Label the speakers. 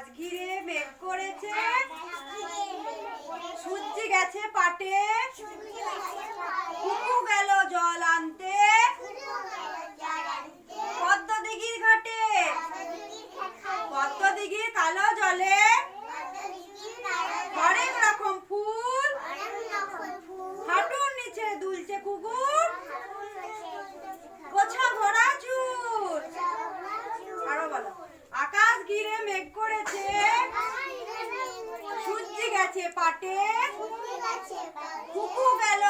Speaker 1: গাছ ঘিরে মেঘ করেছে। সূর্যি গেছে পাটে। পাটে? কুকু গেল